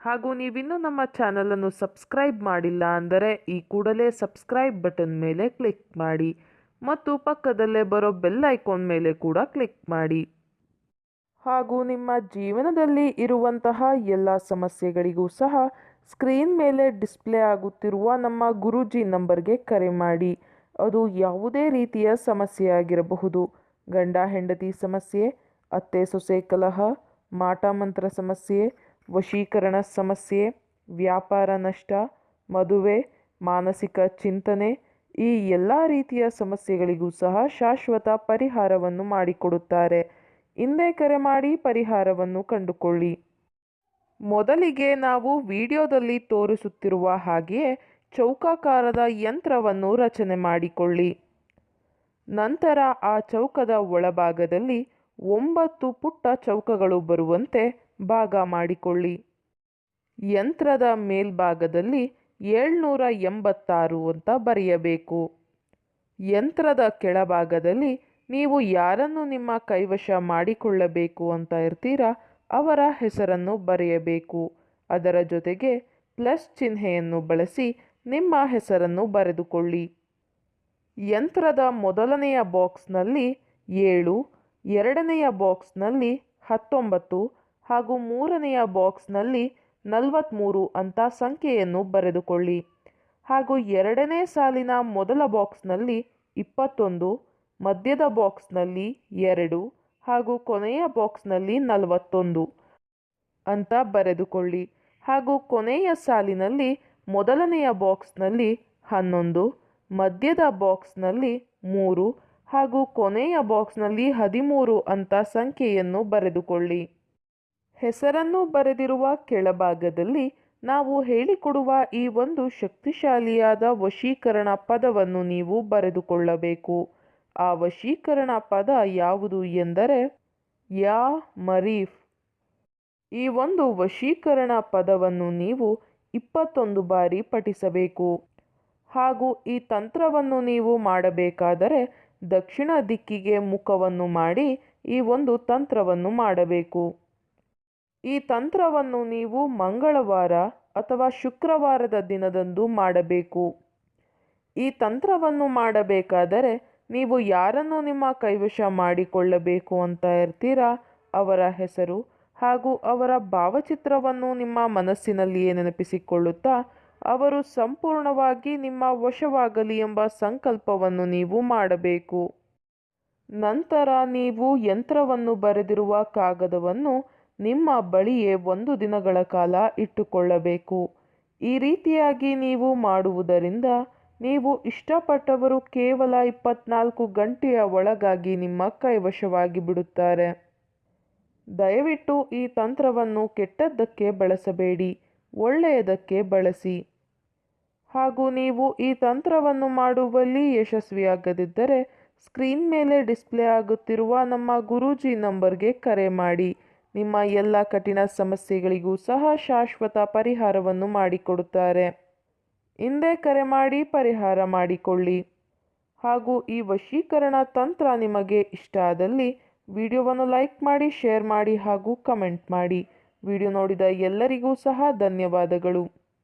ಹಾಗೂ ನೀವಿನ್ನೂ ನಮ್ಮ ಚಾನಲನ್ನು ಸಬ್ಸ್ಕ್ರೈಬ್ ಮಾಡಿಲ್ಲ ಅಂದರೆ ಈ ಕೂಡಲೇ ಸಬ್ಸ್ಕ್ರೈಬ್ ಬಟನ್ ಮೇಲೆ ಕ್ಲಿಕ್ ಮಾಡಿ ಮತ್ತು ಪಕ್ಕದಲ್ಲೇ ಬರೋ ಬೆಲ್ ಐಕಾನ್ ಮೇಲೆ ಕೂಡ ಕ್ಲಿಕ್ ಮಾಡಿ. ಹಾಗೂ ನಿಮ್ಮ ಜೀವನದಲ್ಲಿ ಇರುವಂತಹ ಎಲ್ಲ ಸಮಸ್ಯೆಗಳಿಗೂ ಸಹ ಸ್ಕ್ರೀನ್ ಮೇಲೆ ಡಿಸ್ಪ್ಲೇ ಆಗುತ್ತಿರುವ ನಮ್ಮ ಗುರೂಜಿ ನಂಬರ್ಗೆ ಕರೆ ಮಾಡಿ. ಅದು ಯಾವುದೇ ರೀತಿಯ ಸಮಸ್ಯೆಯಾಗಿರಬಹುದು. ಗಂಡ ಹೆಂಡತಿ ಸಮಸ್ಯೆ, ಅತ್ತೆ ಸೊಸೆ ಕಲಹ, ಮಾಟ ಮಂತ್ರ ಸಮಸ್ಯೆ ವಶೀಕರಣ ಸಮಸ್ಯೆ, ವ್ಯಾಪಾರ ನಷ್ಟ, ಮದುವೆ, ಮಾನಸಿಕ ಚಿಂತನೆ ಈ ಎಲ್ಲ ರೀತಿಯ ಸಮಸ್ಯೆಗಳಿಗೂ ಸಹ ಶಾಶ್ವತ ಪರಿಹಾರವನ್ನು ಮಾಡಿಕೊಡುತ್ತಾರೆ. ಹಿಂದೆ ಕರೆ ಮಾಡಿ ಪರಿಹಾರವನ್ನು ಕಂಡುಕೊಳ್ಳಿ. ಮೊದಲಿಗೆ ನಾವು ವಿಡಿಯೋದಲ್ಲಿ ತೋರಿಸುತ್ತಿರುವ ಹಾಗೆಯೇ ಚೌಕಾಕಾರದ ಯಂತ್ರವನ್ನು ರಚನೆ ಮಾಡಿಕೊಳ್ಳಿ. ನಂತರ ಆ ಚೌಕದ ಒಳಭಾಗದಲ್ಲಿ ಒಂಬತ್ತು ಪುಟ್ಟ ಚೌಕಗಳು ಬರುವಂತೆ ಭಾಗ ಮಾಡಿಕೊಳ್ಳಿ. ಯಂತ್ರದ ಮೇಲ್ಭಾಗದಲ್ಲಿ ಏಳ್ನೂರ ಎಂಬತ್ತಾರು ಅಂತ ಬರೆಯಬೇಕು. ಯಂತ್ರದ ಕೆಳಭಾಗದಲ್ಲಿ ನೀವು ಯಾರನ್ನು ನಿಮ್ಮ ಕೈವಶ ಮಾಡಿಕೊಳ್ಳಬೇಕು ಅಂತ ಇರ್ತೀರಾ ಅವರ ಹೆಸರನ್ನು ಬರೆಯಬೇಕು. ಅದರ ಜೊತೆಗೆ ಪ್ಲಸ್ ಚಿಹ್ನೆಯನ್ನು ಬಳಸಿ ನಿಮ್ಮ ಹೆಸರನ್ನು ಬರೆದುಕೊಳ್ಳಿ. ಯಂತ್ರದ ಮೊದಲನೆಯ ಬಾಕ್ಸ್ನಲ್ಲಿ ಏಳು, ಎರಡನೆಯ ಬಾಕ್ಸ್ನಲ್ಲಿ ಹತ್ತೊಂಬತ್ತು ಹಾಗೂ ಮೂರನೆಯ ಬಾಕ್ಸ್ನಲ್ಲಿ ನಲವತ್ತ್ಮೂರು ಅಂತ ಸಂಖ್ಯೆಯನ್ನು ಬರೆದುಕೊಳ್ಳಿ. ಹಾಗೂ ಎರಡನೇ ಸಾಲಿನ ಮೊದಲ ಬಾಕ್ಸ್ನಲ್ಲಿ ಇಪ್ಪತ್ತೊಂದು, ಮಧ್ಯದ ಬಾಕ್ಸ್ನಲ್ಲಿ ಎರಡು ಹಾಗೂ ಕೊನೆಯ ಬಾಕ್ಸ್ನಲ್ಲಿ ನಲವತ್ತೊಂದು ಅಂತ ಬರೆದುಕೊಳ್ಳಿ. ಹಾಗೂ ಕೊನೆಯ ಸಾಲಿನಲ್ಲಿ ಮೊದಲನೆಯ ಬಾಕ್ಸ್ನಲ್ಲಿ ಹನ್ನೊಂದು, ಮಧ್ಯದ ಬಾಕ್ಸ್ನಲ್ಲಿ ಮೂರು ಹಾಗೂ ಕೊನೆಯ ಬಾಕ್ಸ್ನಲ್ಲಿ ಹದಿಮೂರು ಅಂತ ಸಂಖ್ಯೆಯನ್ನು ಬರೆದುಕೊಳ್ಳಿ. ಹೆಸರನ್ನು ಬರೆದಿರುವ ಕೆಳಭಾಗದಲ್ಲಿ ನಾವು ಹೇಳಿಕೊಡುವ ಈ ಒಂದು ಶಕ್ತಿಶಾಲಿಯಾದ ವಶೀಕರಣ ಪದವನ್ನು ನೀವು ಬರೆದುಕೊಳ್ಳಬೇಕು. ಆ ವಶೀಕರಣ ಪದ ಯಾವುದು ಎಂದರೆ ಯಾ ಮರೀಫ್. ಈ ಒಂದು ವಶೀಕರಣ ಪದವನ್ನು ನೀವು ಇಪ್ಪತ್ತೊಂದು ಬಾರಿ ಪಠಿಸಬೇಕು. ಹಾಗೂ ಈ ತಂತ್ರವನ್ನು ನೀವು ಮಾಡಬೇಕಾದರೆ ದಕ್ಷಿಣ ದಿಕ್ಕಿಗೆ ಮುಖವನ್ನು ಮಾಡಿ ಈ ಒಂದು ತಂತ್ರವನ್ನು ಮಾಡಬೇಕು. ಈ ತಂತ್ರವನ್ನು ನೀವು ಮಂಗಳವಾರ ಅಥವಾ ಶುಕ್ರವಾರದ ದಿನದಂದು ಮಾಡಬೇಕು. ಈ ತಂತ್ರವನ್ನು ಮಾಡಬೇಕಾದರೆ ನೀವು ಯಾರನ್ನು ನಿಮ್ಮ ಕೈವಶ ಮಾಡಿಕೊಳ್ಳಬೇಕು ಅಂತ ಇರ್ತೀರಾ ಅವರ ಹೆಸರು ಹಾಗೂ ಅವರ ಭಾವಚಿತ್ರವನ್ನು ನಿಮ್ಮ ಮನಸ್ಸಿನಲ್ಲಿಯೇ ನೆನಪಿಸಿಕೊಳ್ಳುತ್ತಾ, ಅವರು ಸಂಪೂರ್ಣವಾಗಿ ನಿಮ್ಮ ವಶವಾಗಲಿ ಎಂಬ ಸಂಕಲ್ಪವನ್ನು ನೀವು ಮಾಡಬೇಕು. ನಂತರ ನೀವು ಯಂತ್ರವನ್ನು ಬರೆದಿರುವ ಕಾಗದವನ್ನು ನಿಮ್ಮ ಬಳಿಯೇ ಒಂದು ದಿನಗಳ ಕಾಲ ಇಟ್ಟುಕೊಳ್ಳಬೇಕು. ಈ ರೀತಿಯಾಗಿ ನೀವು ಮಾಡುವುದರಿಂದ ನೀವು ಇಷ್ಟಪಟ್ಟವರು ಕೇವಲ ಇಪ್ಪತ್ನಾಲ್ಕು ಗಂಟೆಯ ಒಳಗಾಗಿ ನಿಮ್ಮ ಕೈವಶವಾಗಿ ಬಿಡುತ್ತಾರೆ. ದಯವಿಟ್ಟು ಈ ತಂತ್ರವನ್ನು ಕೆಟ್ಟದ್ದಕ್ಕೆ ಬಳಸಬೇಡಿ, ಒಳ್ಳೆಯದಕ್ಕೆ ಬಳಸಿ. ಹಾಗೂ ನೀವು ಈ ತಂತ್ರವನ್ನು ಮಾಡುವಲ್ಲಿ ಯಶಸ್ವಿಯಾಗದಿದ್ದರೆ, ಸ್ಕ್ರೀನ್ ಮೇಲೆ ಡಿಸ್ಪ್ಲೇ ಆಗುತ್ತಿರುವ ನಮ್ಮ ಗುರೂಜಿ ನಂಬರ್ಗೆ ಕರೆ ಮಾಡಿ. ನಿಮ್ಮ ಎಲ್ಲ ಕಠಿಣ ಸಮಸ್ಯೆಗಳಿಗೂ ಸಹ ಶಾಶ್ವತ ಪರಿಹಾರವನ್ನು ಮಾಡಿಕೊಡುತ್ತಾರೆ. ಹಿಂದೆ ಕರೆ ಮಾಡಿ ಪರಿಹಾರ ಮಾಡಿಕೊಳ್ಳಿ. ಹಾಗೂ ಈ ವಶೀಕರಣ ತಂತ್ರ ನಿಮಗೆ ಇಷ್ಟ ಆದಲ್ಲಿ ವಿಡಿಯೋವನ್ನು ಲೈಕ್ ಮಾಡಿ, ಶೇರ್ ಮಾಡಿ ಹಾಗೂ ಕಮೆಂಟ್ ಮಾಡಿ. ವಿಡಿಯೋ ನೋಡಿದ ಎಲ್ಲರಿಗೂ ಸಹ ಧನ್ಯವಾದಗಳು.